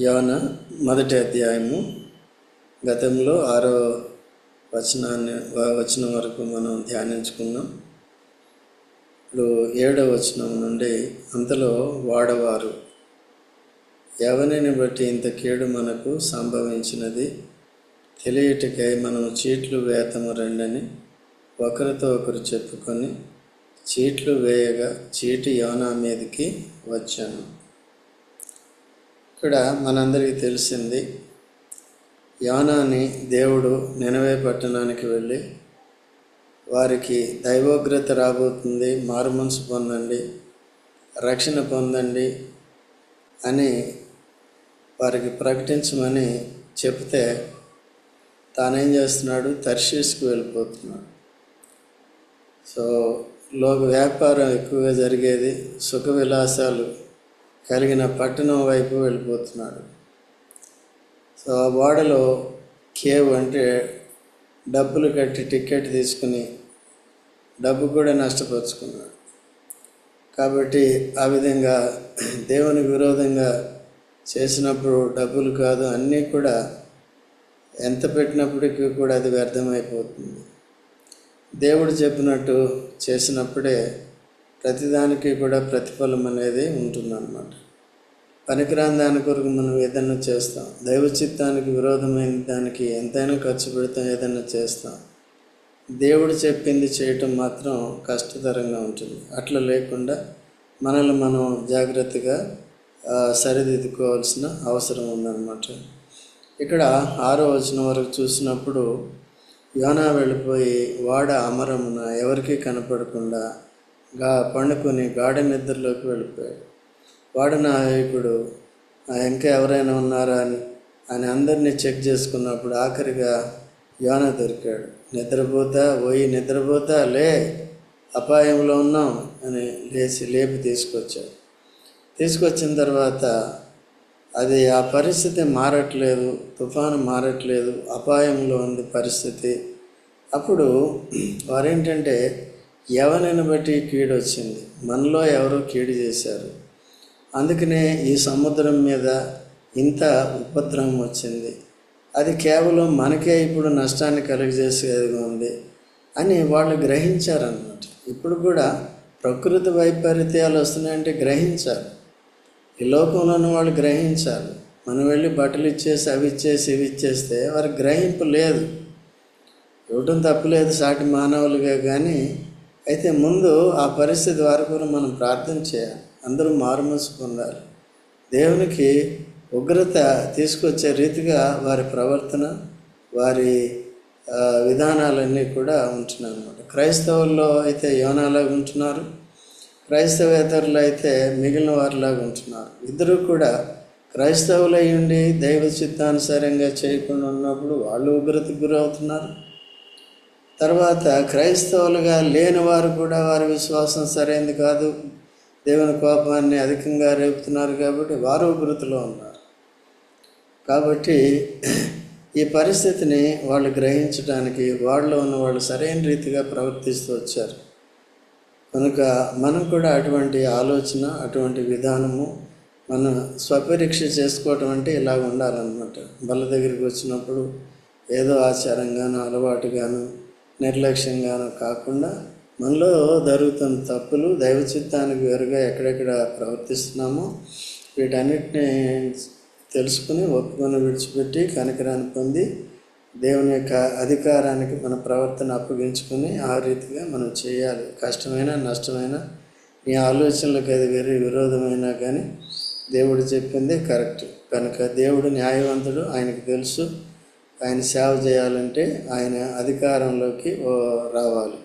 యోన మొదటి అధ్యాయము గతంలో ఆరో వచనాన్ని వచనం వరకు మనం ధ్యానించుకున్నాం. ఇప్పుడు ఏడవ వచనం నుండి అంతలో వాడవారు ఎవరిని బట్టి ఇంత కీడు మనకు సంభవించినది? తెలియటికై మనం చీట్లు వేతము రెండని ఒకరితో ఒకరు చెప్పుకొని చీట్లు వేయగా చీటి యోనా మీదకి వచ్చాను. ఇక్కడ మనందరికీ తెలిసింది యోనాని దేవుడు నినవే పట్టణానికి వెళ్ళి వారికి దైవోగ్రత రాబోతుంది మారుమనసు పొందండి రక్షణ పొందండి అని వారికి ప్రకటించమని చెప్తే తానేం చేస్తున్నాడు? తర్షీస్కి వెళ్ళిపోతున్నాడు. సో లోక వ్యాపారం ఎక్కువగా జరిగేది సుఖ విలాసాలు కలిగిన పట్టణం వైపు వెళ్ళిపోతున్నాడు. సో ఆ ఓడలో కేవ్ అంటే డబ్బులు కట్టి టికెట్ తీసుకుని డబ్బు కూడా నష్టపరుచుకున్నాడు కాబట్టి ఆ విధంగా దేవుని విరోధంగా చేసినప్పుడు డబ్బులు కాదు అన్నీ కూడా ఎంత పెట్టినప్పటికీ కూడా అది వ్యర్థమైపోతుంది. దేవుడు చెప్పినట్టు చేసినప్పుడే ప్రతిదానికి కూడా ప్రతిఫలం అనేది ఉంటుందన్నమాట. పనికిరాని దాని కొరకు మనం ఏదైనా చేస్తాం. దైవ చిత్తానికి విరోధమైన దానికి ఎంతైనా ఖర్చు పెడతాం ఏదైనా చేస్తాం. దేవుడు చెప్పింది చేయటం మాత్రం కష్టతరంగా ఉంటుంది. అట్లా లేకుండా మనల్ని మనం జాగ్రత్తగా సరిదిద్దుకోవాల్సిన అవసరం ఉందన్నమాట. ఇక్కడ ఆరో వచనం వరకు చూసినప్పుడు యోనా వెళ్ళిపోయి వాడ అమరమున ఎవరికీ కనపడకుండా గా పండుకొని గాఢ నిద్రలోకి వెళ్ళిపోయాడు. వాడు నాయకుడు "ఆ, ఇంకా ఎవరైనా ఉన్నారా అని అని అందరినీ చెక్ చేసుకున్నప్పుడు ఆఖరిగా యోన దొరికాడు. నిద్రపోతా? పోయి నిద్రపోతా? లే అపాయంలో ఉన్నాం అని లేచి లేపి తీసుకొచ్చాడు. తీసుకొచ్చిన తర్వాత అది ఆ పరిస్థితి మారట్లేదు తుఫాను మారట్లేదు అపాయంలో ఉంది పరిస్థితి. అప్పుడు వారేంటంటే ఎవరిని బట్టి కీడు వచ్చింది? మనలో ఎవరో కీడు చేశారు. అందుకనే ఈ సముద్రం మీద ఇంత ఉపద్రవం వచ్చింది. అది కేవలం మనకే ఇప్పుడు నష్టాన్ని కలుగజేసేదిగా ఉంది అని వాళ్ళు గ్రహించారన్నమాట. ఇప్పుడు కూడా ప్రకృతి వైపరీత్యాలు వస్తున్నాయంటే గ్రహించాలి. ఈ లోకంలో ఉన్న వాళ్ళు గ్రహించాలి. మనం వెళ్ళి బట్టలు ఇచ్చేసి అవి ఇచ్చేసి ఇవి ఇచ్చేస్తే వారికి గ్రహింపు లేదు. ఇవ్వటం తప్పులేదు సాటి మానవులుగా కానీ అయితే ముందు ఆ పరిస్థితి వరకు మనం ప్రార్థన చేయాలి. అందరూ మారుమనసు పొందాలి. దేవునికి ఉగ్రత తీసుకొచ్చే రీతిగా వారి ప్రవర్తన వారి విధానాలన్నీ కూడా ఉంటున్నాయి అనమాట క్రైస్తవుల్లో అయితే యోనాలాగా ఉంటున్నారు. క్రైస్తవేతరులు అయితే మిగిలిన వారిలాగా ఉంటున్నారు. ఇద్దరు కూడా క్రైస్తవులై ఉండి దైవ చిత్తానుసారంగా చేయకుండా ఉన్నప్పుడు వాళ్ళు ఉగ్రతకు గురవుతున్నారు. తర్వాత క్రైస్తవులుగా లేని వారు కూడా వారి విశ్వాసం సరైనది కాదు. దేవుని కోపాన్ని అధికంగా రేపుతున్నారు కాబట్టి వారు ఉగ్రతలో ఉన్నారు. కాబట్టి ఈ పరిస్థితిని వాళ్ళు గ్రహించడానికి వాళ్ళలో ఉన్న వాళ్ళు సరైన రీతిగా ప్రవర్తిస్తూ వచ్చారు. కనుక మనం కూడా అటువంటి ఆలోచన అటువంటి విధానము మనం స్వపరీక్ష చేసుకోవటం అంటే ఇలాగ ఉండాలన్నమాట. బల్ల దగ్గరికి వచ్చినప్పుడు ఏదో ఆచారంగాను అలవాటుగాను నిర్లక్ష్యంగానూ కాకుండా మనలో జరుగుతున్న తప్పులు దైవ చిత్తానికి వేరుగా ఎక్కడెక్కడ ప్రవర్తిస్తున్నామో వీటన్నిటిని తెలుసుకుని ఒప్పుకొని విడిచిపెట్టి కనికరాన్ని పొంది దేవుని యొక్క అధికారానికి మన ప్రవర్తన అప్పగించుకొని ఆ రీతిగా మనం చేయాలి. కష్టమైన నష్టమైన నీ ఆలోచనలకు అది వేరే విరోధమైనా కానీ దేవుడు చెప్పింది కరెక్ట్. కనుక దేవుడు న్యాయవంతుడు ఆయనకు తెలుసు. ఆయన సేవ చేయాలంటే ఆయన అధికారంలోకి రావాలి.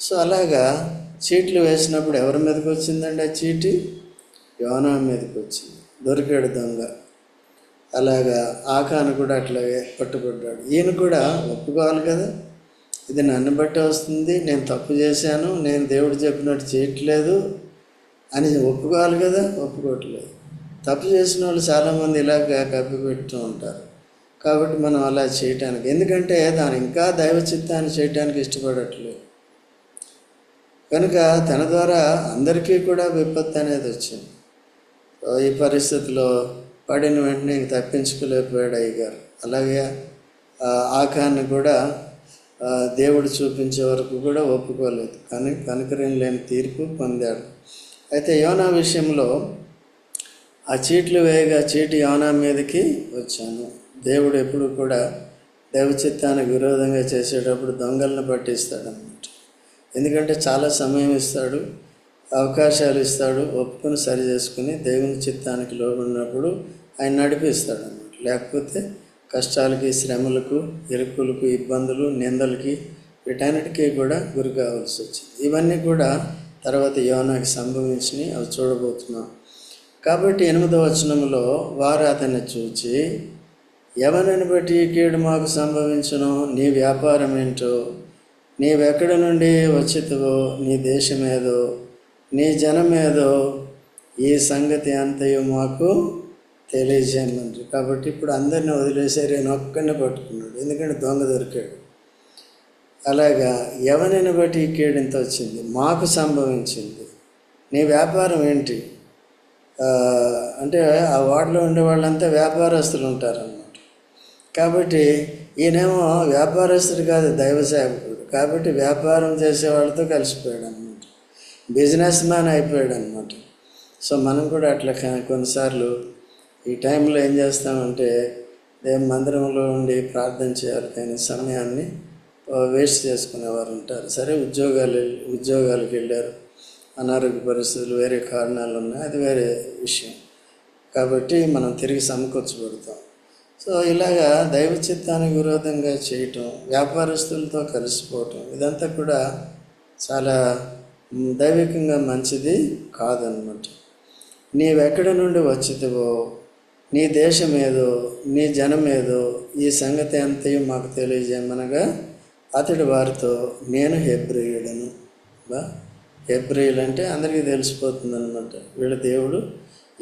సో అలాగా చీట్లు వేసినప్పుడు ఎవరి మీదకి వచ్చిందండి ఆ చీటి? యోనా మీదకి వచ్చింది. దొరికాడు దొంగ. అలాగా ఆకాను కూడా అట్లాగే పట్టుబడ్డాడు. ఈయన కూడా ఒప్పుకోవాలి కదా? ఇది నన్ను బట్టి వస్తుంది నేను తప్పు చేశాను నేను దేవుడు చెప్పినట్టు చేయట్లేదు అని ఒప్పుకోవాలి కదా? ఒప్పుకోవట్లేదు. తప్పు చేసిన వాళ్ళు చాలామంది ఇలాగ కప్పిపెడుతూ ఉంటారు. కాబట్టి మనం అలా చేయటానికి. ఎందుకంటే దాని ఇంకా దైవ చిత్తాన్ని చేయటానికి ఇష్టపడట్లేదు. కనుక తన ద్వారా అందరికీ కూడా విపత్తు అనేది వచ్చింది. ఈ పరిస్థితిలో పడిన వెంటనే ఇంక తప్పించుకోలేకపోయాడు అయ్యగారు. అలాగే ఆకాన్ని కూడా దేవుడు చూపించే వరకు కూడా ఒప్పుకోలేదు. కానీ కనుకరం లేని తీర్పు పొందాడు. అయితే యోనా విషయంలో ఆ చీట్లు వేయగా చీటి యోనా మీదకి వచ్చాను. దేవుడు ఎప్పుడు కూడా దైవ చిత్తానికి విరోధంగా చేసేటప్పుడు దొంగలను పట్టిస్తాడు అన్నమాట ఎందుకంటే చాలా సమయం ఇస్తాడు అవకాశాలు ఇస్తాడు ఒప్పుకొని సరి చేసుకుని దేవుని చిత్తానికి లోబడినప్పుడు ఆయన నడిపిస్తాడు అన్నమాట లేకపోతే కష్టాలకి శ్రమలకు ఇరుకులకు ఇబ్బందులు నిందలకి వీటన్నిటికీ కూడా గురి కావాల్సి వచ్చింది. ఇవన్నీ కూడా తర్వాత యోనాకి సంభవించినవి అవి చూడబోతున్నాం. కాబట్టి ఎనిమిదవ వచనంలో వారు అతన్ని చూచి ఎవరిని బట్టి ఈ కీడు మాకు సంభవించును? నీ వ్యాపారం ఏంటో? నీవెక్కడి నుండి వచ్చితువో? నీ దేశమేదో? నీ జనమేదో? ఈ సంగతి అంతయు మాకు తెలియజేయమంటారు కాబట్టి ఇప్పుడు అందరిని వదిలేసారు ఈయన ఒక్కడిని పట్టుకున్నాడు. ఎందుకంటే దొంగ దొరికాడు. అలాగా ఎవరిని బట్టి ఈ కీడింత ఇంత వచ్చింది? మాకు సంభవించింది. నీ వ్యాపారం ఏంటి? అంటే ఆ వార్డులో ఉండే వాళ్ళంతా వ్యాపారస్తులు ఉంటారన్నమాట. కాబట్టి ఈయనేమో వ్యాపారస్తుడు కాదు దైవ సేవకుడు కాబట్టి వ్యాపారం చేసే వాళ్ళతో కలిసిపోయాడు అనమాట బిజినెస్ మ్యాన్ అయిపోయాడు అనమాట సో మనం కూడా అట్లా కొన్నిసార్లు ఈ టైంలో ఏం చేస్తామంటే దేవుని మందిరంలో ఉండి ప్రార్థన చేయాలి కానీ సమయాన్ని వేస్ట్ చేసుకునేవారు ఉంటారు. సరే ఉద్యోగాలు ఉద్యోగాలకు వెళ్ళారు. అనారోగ్య పరిస్థితులు వేరే కారణాలు ఉన్నాయి. అది వేరే విషయం. కాబట్టి మనం తిరిగి సమకూర్చబడతాం. సో ఇలాగా దైవ చిత్తానికి విరోధంగా చేయటం వ్యాపారస్తులతో కలిసిపోవటం ఇదంతా కూడా చాలా దైవికంగా మంచిది కాదనమాట. నీవెక్కడి నుండి వచ్చితివో నీ దేశం ఏదో నీ జనం ఏదో ఈ సంగతి అంతయు మాకు తెలియజేయమనగా అతడు వారితో నేను హెబ్రియుడను. బా హెబ్రియులు అంటే అందరికీ తెలిసిపోతుంది అనమాట వీళ్ళ దేవుడు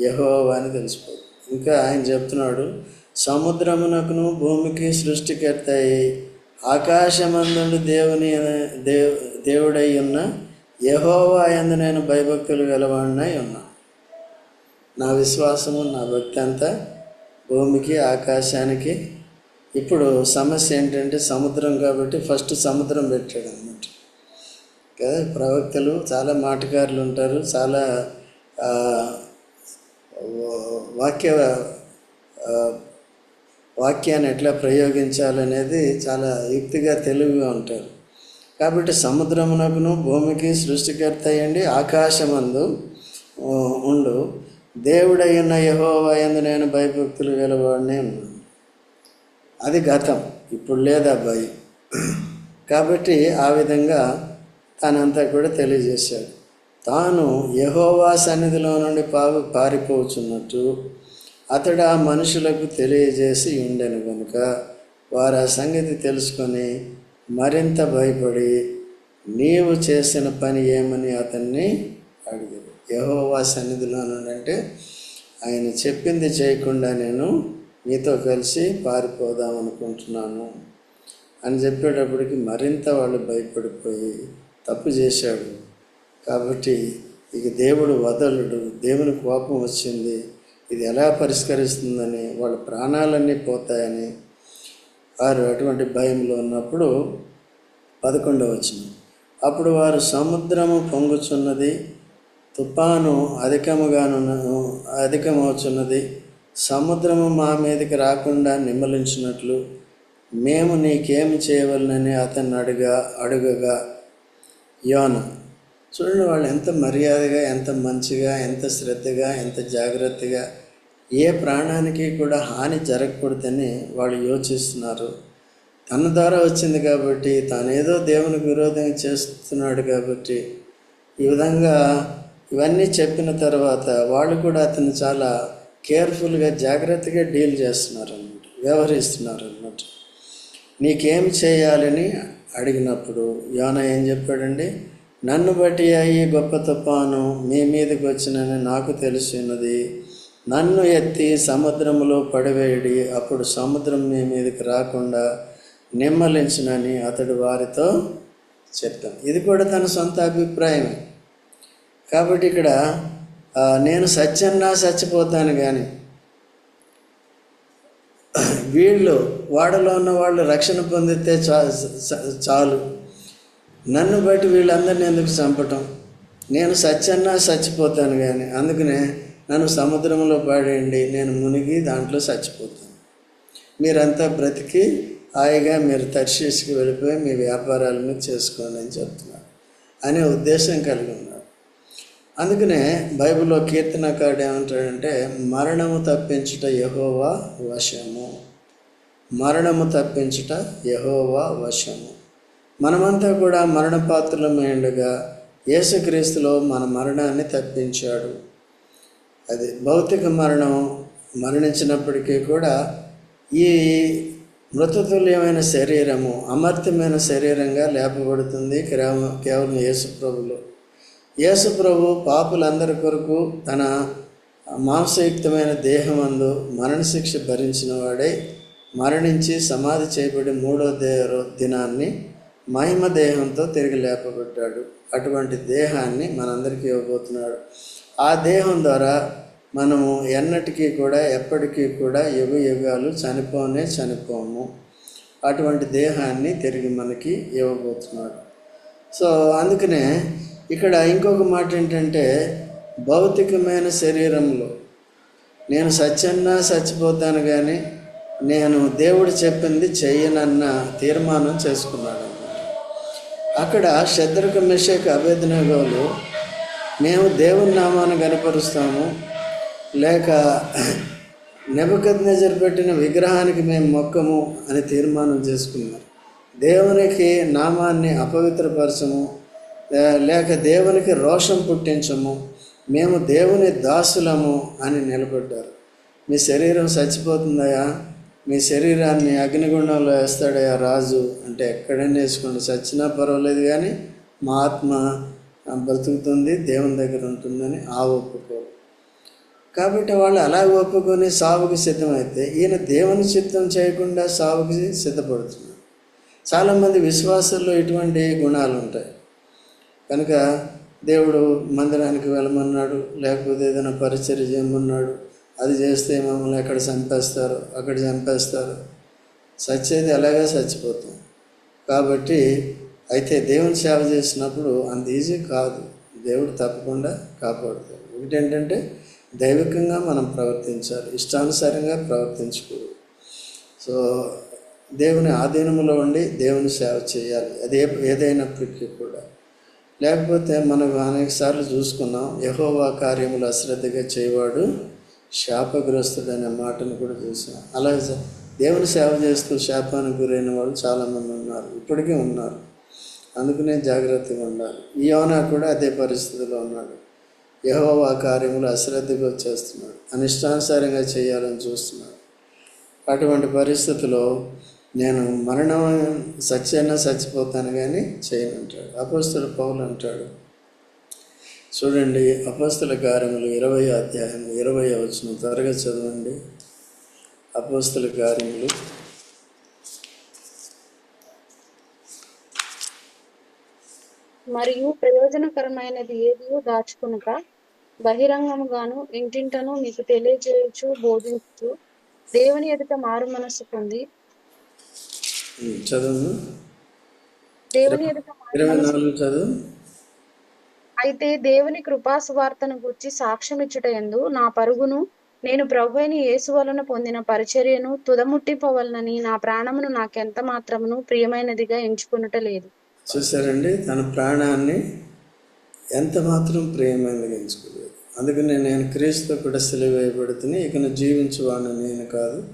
యహోవా అని తెలిసిపోతుంది. ఇంకా ఆయన చెప్తున్నాడు సముద్రమునకును భూమికి సృష్టికర్తయి. ఆకాశమందుడు దేవుని దేవ్ దేవుడై ఉన్న యహోవా ఎందు నేను భయభక్తులు గలవాడినై ఉన్నా. నా విశ్వాసము నా భక్తి అంతా భూమికి ఆకాశానికి. ఇప్పుడు సమస్య ఏంటంటే సముద్రం కాబట్టి ఫస్ట్ సముద్రం పెట్టాడు అనమాట కదా ప్రవక్తలు చాలా మాటకారులు ఉంటారు చాలా వాక్య వాక్యాన్ని ఎట్లా ప్రయోగించాలనేది చాలా యుక్తిగా తెలివిగా ఉంటారు. కాబట్టి సముద్రమునకును భూమికి సృష్టికర్త అయ్యండి ఆకాశమందు ఉండు. దేవుడయ్యున్న యహోవయందు నేను భయభక్తులు గలవాడినే ఉన్నాను అది గతం. ఇప్పుడు లేదు అబ్బాయి కాబట్టి ఆ విధంగా తనంతా కూడా తెలియజేశాడు. తాను యహోవా సన్నిధిలో నుండి పావు పారిపోచున్నట్టు అతడు ఆ మనుషులకు తెలియజేసి ఉండెను కనుక వారు ఆ సంగతి తెలుసుకొని మరింత భయపడి నీవు చేసిన పని ఏమని అతన్ని అడిగారు. యహోవా సన్నిధిలోనంటే అంటే ఆయన చెప్పింది చేయకుండా నేను మీతో కలిసి పారిపోదాం అనుకుంటున్నాను అని చెప్పేటప్పటికి మరింత వాళ్ళు భయపడిపోయి తప్పు చేశాడు. కాబట్టి ఇక దేవుడు వదలుడు. దేవుని కోపం వచ్చింది. ఇది ఎలా పరిష్కరిస్తుందని వాళ్ళ ప్రాణాలన్నీ పోతాయని వారు అటువంటి భయంలో ఉన్నప్పుడు పదకొండవ వచ్చింది అప్పుడు వారు సముద్రము పొంగుచున్నది తుఫాను అధికముగాను అధికమవుచున్నది సముద్రము మా మీదకి రాకుండా నిమ్మలించినట్లు మేము నీకేమి చేయవలనని అతన్ని అడుగా అడుగగా యోన. చూడండి వాళ్ళు ఎంత మర్యాదగా ఎంత మంచిగా ఎంత శ్రద్ధగా ఎంత జాగ్రత్తగా ఏ ప్రాణానికి కూడా హాని జరగకూడదని వాళ్ళు యోచిస్తున్నారు. తన ద్వారా వచ్చింది కాబట్టి తానేదో దేవునికి విరోధంగా చేస్తున్నాడు కాబట్టి ఈ విధంగా ఇవన్నీ చెప్పిన తర్వాత వాళ్ళు కూడా అతను చాలా కేర్ఫుల్గా జాగ్రత్తగా డీల్ చేస్తున్నారు అన్నమాట వ్యవహరిస్తున్నారు అన్నమాట నీకేం చేయాలని అడిగినప్పుడు యోన ఏం చెప్పాడండి? నన్ను బట్టి అయ్యి గొప్ప తుపాను మీ మీదకి వచ్చినని నాకు తెలిసినది నన్ను ఎత్తి సముద్రంలో పడివేయడి అప్పుడు సముద్రం మీ మీదకి రాకుండా నిమ్మలించునని అతడు వారితో చెప్పాను. ఇది కూడా తన సొంత అభిప్రాయమే. కాబట్టి ఇక్కడ నేను సత్యన్నా చచ్చిపోతాను కానీ వీళ్ళు వాడలో ఉన్న వాళ్ళు రక్షణ పొందితే చా చ- చాలు. నన్ను బట్టి వీళ్ళందరినీ ఎందుకు చంపటం? నేను సత్యన్నా చచ్చిపోతాను కానీ అందుకనే నన్ను సముద్రంలో పాడేయండి నేను మునిగి దాంట్లో చచ్చిపోతాను. మీరంతా బ్రతికి హాయిగా మీరు తర్శీస్కి వెళ్ళిపోయి మీ వ్యాపారాల మీద చేసుకోండి అని చెప్తున్నాడు అనే ఉద్దేశం కలిగి ఉన్నారు. అందుకనే బైబిల్లో కీర్తనకారుడు ఏమంటాడంటే మరణము తప్పించుట యహోవా వశము. మరణము తప్పించుట యహోవా వశము. మనమంతా కూడా మరణపాత్రులమైండగా యేసుక్రీస్తులో మన మరణాన్ని తప్పించాడు. అది భౌతిక మరణం మరణించినప్పటికీ కూడా ఈ మృతతుల్యమైన శరీరము అమర్త్యమైన శరీరంగా లేపబడుతుంది కేవలం కేవలం యేసుప్రభులు పాపులందరి కొరకు తన మాంసయుక్తమైన దేహమందు మరణశిక్ష భరించిన వాడై మరణించి సమాధి చేయబడి మూడో దే దినాన్ని మహిమ దేహంతో తిరిగి లేపబడ్డాడు. అటువంటి దేహాన్ని మనందరికీ ఇవ్వబోతున్నాడు. ఆ దేహం ద్వారా మనము ఎన్నటికీ కూడా ఎప్పటికీ కూడా యుగ యుగాలు చనిపోనే చనిపోము. అటువంటి దేహాన్ని తిరిగి మనకి ఇవ్వబోతున్నాడు. సో అందుకనే ఇక్కడ ఇంకొక మాట ఏంటంటే భౌతికమైన శరీరంలో నేను సత్యన్నా చచ్చిపోతాను కానీ నేను దేవుడు చెప్పింది చెయ్యనన్న తీర్మానం చేసుకున్నాడు అన్నమాట. అక్కడ శత్రుక మిషక్ అభేదనగోలు మేము దేవుని నామాన్ని కనపరుస్తాము లేక నెబద్ నజర్ పెట్టిన విగ్రహానికి మేము మొక్కము అని తీర్మానం చేసుకున్నారు దేవునికి నామాన్ని అపవిత్రపరచము లేక దేవునికి రోషం పుట్టించము మేము దేవుని దాసులము అని నిలబడ్డారు. మీ శరీరం చచ్చిపోతుందయా మీ శరీరాన్ని అగ్నిగుండంలో వేస్తాడయా రాజు అంటే ఎక్కడైనా వేసుకోండి చచ్చినా పర్వాలేదు కానీ మా ఆత్మ బ్రతుకుతుంది దేవుని దగ్గర ఉంటుందని ఆ ఒప్పుకోరు కాబట్టి వాళ్ళు అలా ఒప్పుకొని సావుకి సిద్ధమైతే ఈయన దేవుని చిత్తం చేయకుండా సావుకి సిద్ధపడుతున్నారు. చాలామంది విశ్వాసంలో ఇటువంటి గుణాలు ఉంటాయి. కనుక దేవుడు మందిరానికి వెళ్ళమన్నాడు లేకపోతే ఏదైనా పరిచర్య చేయమన్నాడు అది చేస్తే మమ్మల్ని ఎక్కడ చంపేస్తారు అక్కడ చంపేస్తారు. చచ్చేది అలాగే చచ్చిపోతాం? కాబట్టి అయితే దేవుని సేవ చేసినప్పుడు అంత ఈజీ కాదు. దేవుడు తప్పకుండా కాపాడుతాడు. ఒకటి ఏంటంటే దైవికంగా మనం ప్రవర్తించాలి ఇష్టానుసారంగా ప్రవర్తించకూడదు. సో దేవుని ఆధీనంలో ఉండి దేవుని సేవ చేయాలి అదే ఏదైనప్పటికీ కూడా. లేకపోతే మనం అనేక సార్లు చూసుకున్నాం యహోవా కార్యములు అశ్రద్ధగా చేయవాడు శాపగ్రస్తుడు అనే మాటను కూడా చూసాం. అలాగే దేవుని సేవ చేస్తూ శాపానికి గురైన వాళ్ళు చాలామంది ఉన్నారు ఇప్పటికీ ఉన్నారు. అందుకనే జాగ్రత్తగా ఉండాలి. ఈ కూడా అదే పరిస్థితిలో ఉన్నాడు. యహోవా కార్యములు అశ్రద్ధగా చేస్తున్నాడు. అనిష్టానుసారంగా చేయాలని చూస్తున్నాడు. అటువంటి పరిస్థితిలో నేను మరణం సత్యైనా చచ్చిపోతాను కానీ చేయను అంటాడు అపోస్తుల పౌలు అంటాడు. చూడండి అపోస్తుల కార్యములు ఇరవై అధ్యాయం ఇరవై వచ్చిన త్వరగా చదవండి. అపోస్తుల కార్యములు మరియు ప్రయోజనకరమైనది ఏది దాచుకునక బహిరంగముగాను ఇంటింటను మీకు తెలియజేయచ్చు బోధించు. దేవుని ఎదుట మారు మనస్సు పొంది. చదువు దేవుని ఎదుట చదువు. అయితే దేవుని కృపా సువార్తను గుర్చి సాక్ష్యం ఇచ్చుట యందు నా పరుగును నేను ప్రభు అయిన యేసు వలన పొందిన పరిచర్యను తుదముట్టిపోవలనని నా ప్రాణమును నాకెంత మాత్రమును ప్రియమైనదిగా ఎంచుకునుట లేదు. చూసారండి తన ప్రాణాన్ని ఎంత మాత్రం ప్రేమ కలిగించుకోలేదు. అందుకనే నేను క్రీస్తు కూడా సిలువేయబడుతుని ఇక జీవించువాడిని నేను కాదు.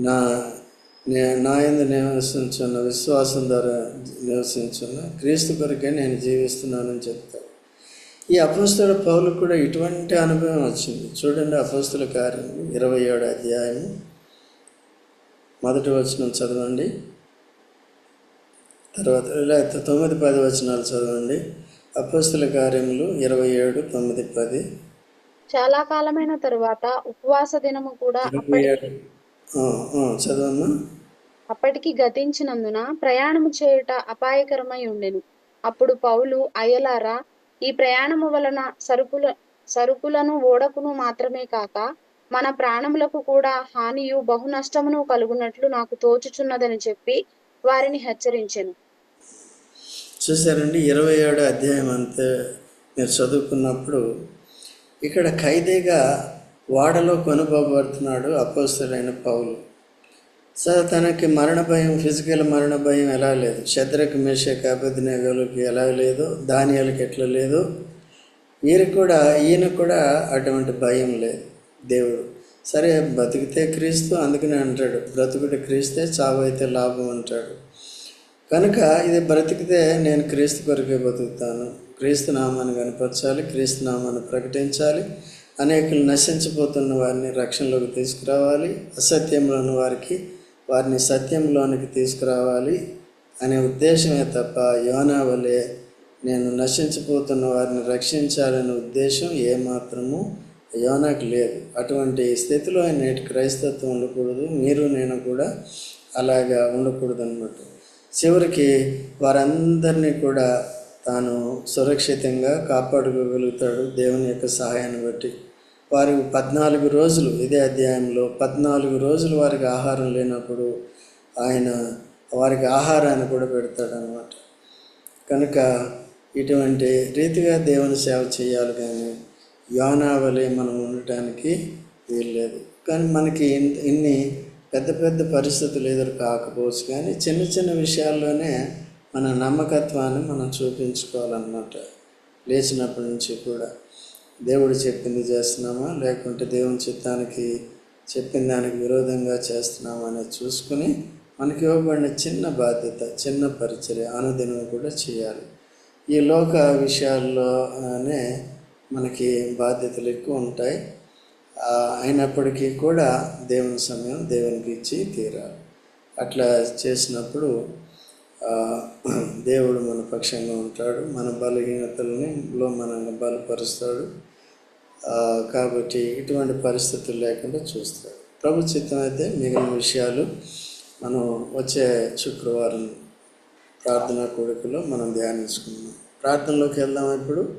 నా నే నా ఎందు నివసించున్న విశ్వాసం ద్వారా నివసించున్న క్రీస్తు కొరకే నేను జీవిస్తున్నానని చెప్తాను ఈ అపస్తుల పౌలకు కూడా ఇటువంటి అనుభవం వచ్చింది. చూడండి అపస్తుల కార్యం ఇరవై ఏడు అధ్యాయం మొదటి వచనం చదవండి. తర్వాత లేకపోతే తొమ్మిది పది వచనాలు చదవండి. అపోస్తుల కార్యములు ఇరవై ఏడు తొమ్మిది పది. చాలా కాలమైన తరువాత ఉపవాస దినము కూడా చదవమ్మా. అప్పటికి గతించినందున ప్రయాణము చేయుట అపాయకరమై ఉండెను. అప్పుడు పౌలు అయ్యలారా ఈ ప్రయాణము వలన సరుకుల సరుకులను ఓడకును మాత్రమే కాక మన ప్రాణములకు కూడా హానియు బహు నష్టమును కలుగునట్లు నాకు తోచుచున్నదని చెప్పి వారిని హెచ్చరించెను. చూసారండి ఇరవై ఏడు అధ్యాయం అంతా మీరు చదువుకున్నప్పుడు ఇక్కడ ఖైదీగా వాడలో కొనుకోబడుతున్నాడు అపోస్తుడైన పౌలు. సో తనకి మరణ భయం ఫిజికల్ మరణ భయం ఎలా లేదు? శద్రకు మేషక్ అభిజ్ఞగలకి ఎలా లేదు? ధాన్యాలకి ఎట్లా లేదు? వీరికి కూడా ఈయన కూడా అటువంటి భయం లేదు. దేవుడు సరే బతికితే క్రీస్తు అందుకనే అంటాడు బ్రతుకుడు క్రీస్తే చావు అయితే లాభం అంటాడు. కనుక ఇది బ్రతికితే నేను క్రీస్తు కొరకే బతుకుతాను. క్రీస్తు నామాన్ని కనపరచాలి క్రీస్తు నామాన్ని ప్రకటించాలి. అనేకులు నశించిపోతున్న వారిని రక్షణలోకి తీసుకురావాలి. అసత్యంలో ఉన్న వారికి వారిని సత్యంలోనికి తీసుకురావాలి అనే ఉద్దేశమే తప్ప యోనా వలె నేను నశించిపోతున్న వారిని రక్షించాలనే ఉద్దేశం ఏమాత్రము యోనాకు లేదు. అటువంటి స్థితిలో నేటి క్రైస్తత్వం ఉండకూడదు. మీరు నేను కూడా అలాగా ఉండకూడదు అనమాట చివరికి వారందరినీ కూడా తాను సురక్షితంగా కాపాడుకోగలుగుతాడు దేవుని యొక్క సహాయాన్ని బట్టి. వారి పద్నాలుగు రోజులు ఇదే అధ్యాయంలో పద్నాలుగు రోజులు వారికి ఆహారం లేనప్పుడు ఆయన వారికి ఆహారాన్ని కూడా పెడతాడనమాట కనుక ఇటువంటి రీతిగా దేవుని సేవ చేయాలి కానీ యోనావలి మనం ఉండటానికి వీల్లేదు. కానీ మనకి ఇన్- ఇన్ని పెద్ద పెద్ద పరిస్థితులు ఎదురు కాకపోవచ్చు కానీ చిన్న చిన్న విషయాల్లోనే మన నమ్మకత్వాన్ని మనం చూపించుకోవాలన్నమాట. లేచినప్పటి నుంచి కూడా. దేవుడు చెప్పింది చేస్తున్నామా? లేకుంటే దేవుని చిత్తానికి చెప్పిన దానికి విరోధంగా చేస్తున్నామా అనేది చూసుకుని మనకి ఇవ్వబడిన చిన్న బాధ్యత చిన్న పరిచర్య అనుదినం కూడా చేయాలి. ఈ లోక విషయాల్లోనే మనకి బాధ్యతలు ఎక్కువ ఉంటాయి. అయినప్పటికీ కూడా దేవుని సమయం దేవునికి ఇచ్చి తీరాలి. అట్లా చేసినప్పుడు దేవుడు మన పక్షంగా ఉంటాడు. మన బలహీనతలని లో మనల్ని బలపరుస్తాడు. కాబట్టి ఇటువంటి పరిస్థితులు లేకుండా చూస్తాడు. ప్రభు చిత్తం అయితే మిగిలిన విషయాలు మనం వచ్చే శుక్రవారం ప్రార్థనా కోరికలో మనం ధ్యానించుకుందాం. ప్రార్థనలోకి వెళ్దాం ఇప్పుడు.